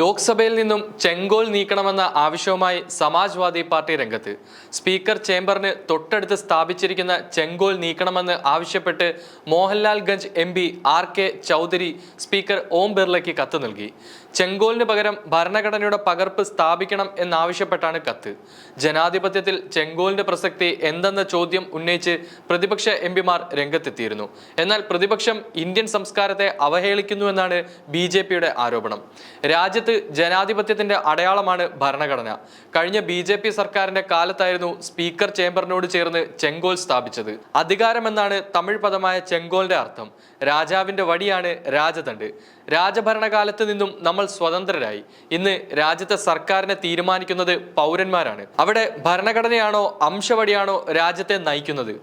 ലോക്സഭയിൽ നിന്നും ചെങ്കോൽ നീക്കണമെന്ന ആവശ്യവുമായി സമാജ്വാദി പാർട്ടി രംഗത്ത്. സ്പീക്കർ ചേംബറിന് തൊട്ടടുത്ത് സ്ഥാപിച്ചിരിക്കുന്ന ചെങ്കോൽ നീക്കണമെന്ന് ആവശ്യപ്പെട്ട് Mohanlal Ganj M P R K Chaudhary speaker Om ബിർളയ്ക്ക് കത്ത് നൽകി. ചെങ്കോലിന് പകരം ഭരണഘടനയുടെ പകർപ്പ് സ്ഥാപിക്കണം എന്നാവശ്യപ്പെട്ടാണ് കത്ത്. ജനാധിപത്യത്തിൽ ചെങ്കോലിന്റെ പ്രസക്തി എന്തെന്ന ചോദ്യം ഉന്നയിച്ച് പ്രതിപക്ഷ എം പിമാർ രംഗത്തെത്തിയിരുന്നു. എന്നാൽ പ്രതിപക്ഷം ഇന്ത്യൻ സംസ്കാരത്തെ അവഹേളിക്കുന്നുവെന്നാണ് ബി ആരോപണം. രാജ്യത്ത് ജനാധിപത്യത്തിന്റെ അടയാളമാണ് ഭരണഘടന. കഴിഞ്ഞ ബി ജെ പി സർക്കാരിന്റെ കാലത്തായിരുന്നു സ്പീക്കർ ചേംബറിനോട് ചേർന്ന് ചെങ്കോൽ സ്ഥാപിച്ചത്. അധികാരമെന്നാണ് തമിഴ് പദമായ ചെങ്കോലിന്റെ അർത്ഥം. രാജാവിന്റെ വടിയാണ് രാജദണ്ഡ്. രാജഭരണകാലത്ത് നിന്നും നമ്മൾ സ്വതന്ത്രരായി. ഇന്ന് രാജ്യത്തെ സർക്കാരിനെ തീരുമാനിക്കുന്നത് പൗരന്മാരാണ്. അവിടെ ഭരണഘടനയാണോ അംശവടിയാണോ രാജ്യത്തെ നയിക്കുന്നത്?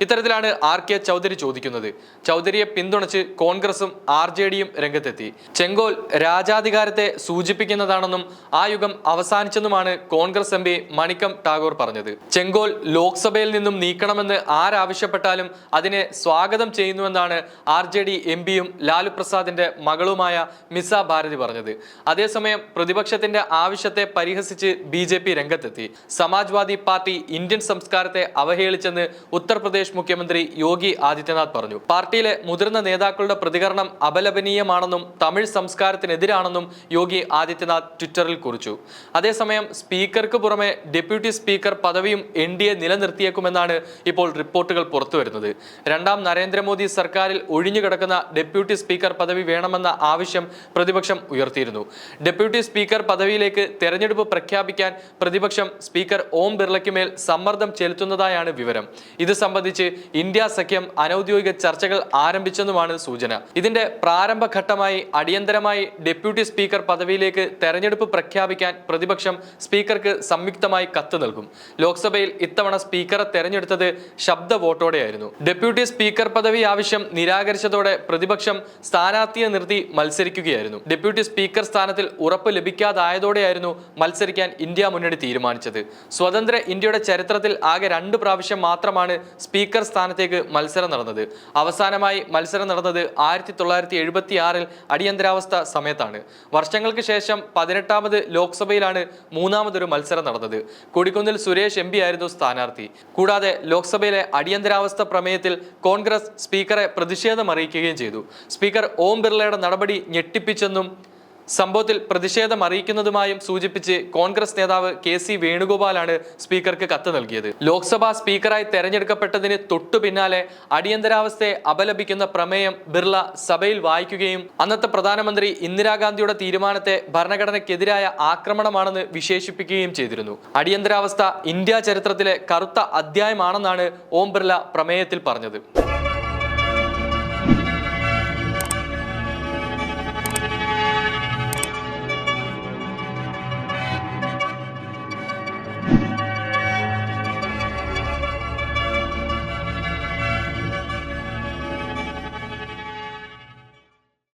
ഇത്തരത്തിലാണ് ആർ കെ ചൗധരി ചോദിക്കുന്നത്. ചൗധരിയെ പിന്തുണച്ച് കോൺഗ്രസും ആർ ജെ ഡിയും രംഗത്തെത്തി. ചെങ്കോൽ രാജാധികാരത്തെ സൂചിപ്പിക്കുന്നതാണെന്നും ആ യുഗം അവസാനിച്ചെന്നുമാണ് Congress M P Manickam Tagore പറഞ്ഞത്. ചെങ്കോൽ ലോക്സഭയിൽ നിന്നും നീക്കണമെന്ന് ആരാവശ്യപ്പെട്ടാലും അതിനെ സ്വാഗതം ചെയ്യുന്നുവെന്നാണ് ആർ ജെ ഡി എം പിയും ലാലു പ്രസാദിന്റെ മകളുമായ മിസ ഭാരതി പറഞ്ഞത്. അതേസമയം പ്രതിപക്ഷത്തിന്റെ ആവശ്യത്തെ പരിഹസിച്ച് ബി രംഗത്തെത്തി. സമാജ്വാദി പാർട്ടി ഇന്ത്യൻ സംസ്കാരത്തെ അവഹേളിച്ചെന്ന് ഉത്തർപ്രദേശ് മുഖ്യമന്ത്രി യോഗി ആദിത്യനാഥ് പറഞ്ഞു. പാർട്ടിയിലെ മുതിർന്ന നേതാക്കളുടെ പ്രതികരണം അപലപനീയമാണെന്നും തമിഴ് സംസ്കാരത്തിനെതിരാണെന്നും യോഗി ആദിത്യനാഥ് ട്വിറ്ററിൽ കുറിച്ചു. അതേസമയം സ്പീക്കർക്ക് പുറമെ ഡെപ്യൂട്ടി സ്പീക്കർ പദവിയും എൻ ഡി എ നിലനിർത്തിയേക്കുമെന്നാണ് ഇപ്പോൾ റിപ്പോർട്ടുകൾ പുറത്തുവരുന്നത്. രണ്ടാം നരേന്ദ്രമോദി സർക്കാരിൽ ഒഴിഞ്ഞുകിടക്കുന്ന ഡെപ്യൂട്ടി സ്പീക്കർ പദവി വേണമെന്ന ആവശ്യം പ്രതിപക്ഷം ഉയർത്തിയിരുന്നു. ഡെപ്യൂട്ടി സ്പീക്കർ പദവിയിലേക്ക് തെരഞ്ഞെടുപ്പ് പ്രഖ്യാപിക്കാൻ പ്രതിപക്ഷം സ്പീക്കർ ഓം ബിർളയ്ക്ക് മേൽ സമ്മർദ്ദം ചെലുത്തുന്നതായാണ് വിവരം. ഇത് സംബന്ധിച്ച് ഇന്ത്യ സഖ്യം അനൌദ്യോഗിക ചർച്ചകൾ ആരംഭിച്ചെന്നുമാണ് സൂചന. ഇതിന്റെ പ്രാരംഭഘട്ടമായി അടിയന്തരമായി ഡെപ്യൂട്ടി സ്പീക്കർ പദവിയിലേക്ക് തെരഞ്ഞെടുപ്പ് പ്രഖ്യാപിക്കാൻ പ്രതിപക്ഷം സ്പീക്കർക്ക് സംയുക്തമായി കത്ത് നൽകും. ലോക്സഭയിൽ ഇത്തവണ സ്പീക്കറെ തെരഞ്ഞെടുത്തത് ശബ്ദ വോട്ടോടെയായിരുന്നു. ഡെപ്യൂട്ടി സ്പീക്കർ പദവി ആവശ്യം നിരാകരിച്ചതോടെ പ്രതിപക്ഷം സ്ഥാനാർത്ഥിയെ നിർത്തി മത്സരിക്കുകയായിരുന്നു. ഡെപ്യൂട്ടി സ്പീക്കർ സ്ഥാനത്തിൽ ഉറപ്പ് ലഭിക്കാതായതോടെയായിരുന്നു മത്സരിക്കാൻ ഇന്ത്യ മുന്നണി തീരുമാനിച്ചത്. സ്വതന്ത്ര ഇന്ത്യയുടെ ചരിത്രത്തിൽ ആകെ രണ്ട് പ്രാവശ്യം മാത്രമാണ് സ്പീക്കർ സ്ഥാനത്തേക്ക് മത്സരം നടന്നത്. അവസാനമായി മത്സരം നടന്നത് ആയിരത്തി തൊള്ളായിരത്തി എഴുപത്തി ആറിൽ അടിയന്തരാവസ്ഥ സമയത്താണ്. വർഷങ്ങൾക്ക് ശേഷം പതിനെട്ടാമത് ലോക്സഭയിലാണ് മൂന്നാമതൊരു മത്സരം നടന്നത്. കൊടിക്കുന്നിൽ സുരേഷ് എം ആയിരുന്നു സ്ഥാനാർത്ഥി. കൂടാതെ ലോക്സഭയിലെ അടിയന്തരാവസ്ഥ പ്രമേയത്തിൽ കോൺഗ്രസ് സ്പീക്കറെ പ്രതിഷേധം അറിയിക്കുകയും ചെയ്തു. സ്പീക്കർ ഓം ബിർളയുടെ നടപടി ഞെട്ടിപ്പിച്ചെന്നും സംഭവത്തിൽ പ്രതിഷേധം അറിയിക്കുന്നതുമായും സൂചിപ്പിച്ച് കോൺഗ്രസ് നേതാവ് കെ സി വേണുഗോപാലാണ് സ്പീക്കർക്ക് കത്ത് നൽകിയത്. ലോക്സഭാ സ്പീക്കറായി തെരഞ്ഞെടുക്കപ്പെട്ടതിന് തൊട്ടു പിന്നാലെ അടിയന്തരാവസ്ഥയെ അപലപിക്കുന്ന പ്രമേയം ബിർള സഭയിൽ വായിക്കുകയും അന്നത്തെ പ്രധാനമന്ത്രി ഇന്ദിരാഗാന്ധിയുടെ തീരുമാനത്തെ ഭരണഘടനയ്ക്കെതിരായ ആക്രമണമാണെന്ന് വിശേഷിപ്പിക്കുകയും ചെയ്തിരുന്നു. അടിയന്തരാവസ്ഥ ഇന്ത്യ ചരിത്രത്തിലെ കറുത്ത അധ്യായമാണെന്നാണ് ഓം ബിർള പ്രമേയത്തിൽ പറഞ്ഞത്.